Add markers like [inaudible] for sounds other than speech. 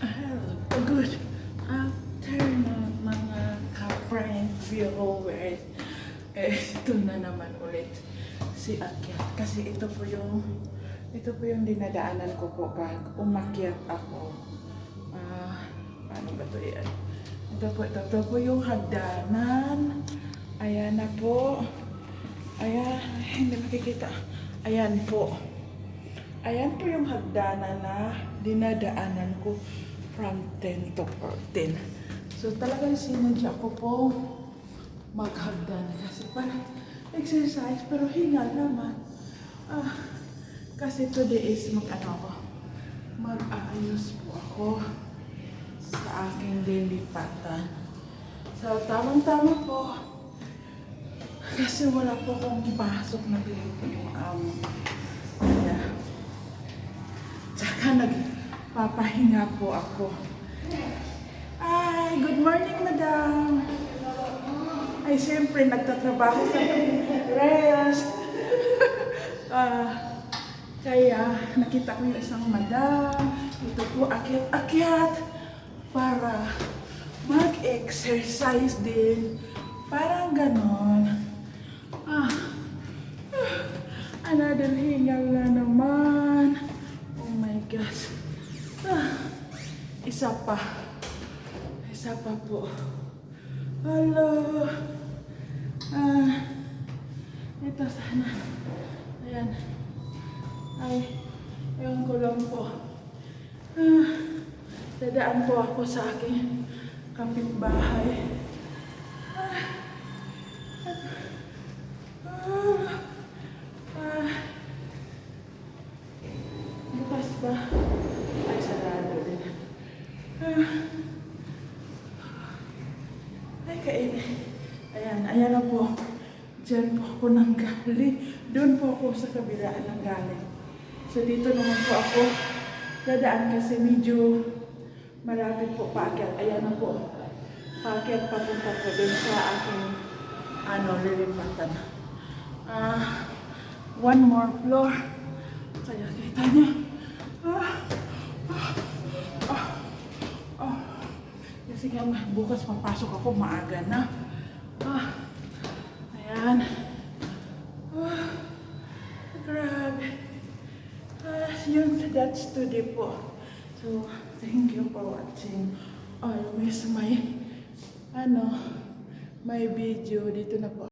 Uh, good afternoon mga ka-friend viewers. Eh, ito na naman ulit si Akyat. Kasi ito po yung ito po yung dinadaanan ko po pag umakyat ako. Ah, paano ba ito yan? Ito po, ito, ito po yung hagdanan. Ayan na po. Ayan, ay, hindi makikita. Ayan po. Ayan po yung hagdanan na dinadaanan ko from 10 to 14. So talagang sinadya ko po maghagdan kasi parang exercise pero hinga naman. Ah, kasi today is mag ano ako, mag-aayos po ako sa aking lilipatan. So tamang-tama po. Kasi wala po akong pasok na dito yung amo. Kaya, tsaka nagpapahinga po ako. Ay, good morning, madam. Ay, siyempre, nagtatrabaho sa rest. [laughs] Ah, kaya, nakita ko yung isang madam. Ito po, akyat-akyat para mag-exercise din. Parang ganon. Ah, [sighs] another hingal na naman. Oh my gosh. Ah, isa pa. Isa pa po. Hello. Ah, ito sana. Ayan. Ay, ewan ko lang po. Ah, dadaan po ako sa aking kapitbahay. Ah, ah, bukas ba? Ay, sarado din. Ah, ay, kainit. Ayan, ayan na po. Diyan po ako nang galing. Doon po ako sa kabilaan ng galing. So dito naman po ako dadaan kasi medyo malapit po paakyat. Ayan na po. Paakyat papunta po doon sa aking ano, lilipatan. Ah, one more floor. Kaya kita niyo. Ah, ah, ah, ah. Kasi nga bukas papasok ako maaga na. Ah, ayan. Ah, grabe. Ah, yun, that's today po. So, thank you for watching. Always my, ano, my video dito na po.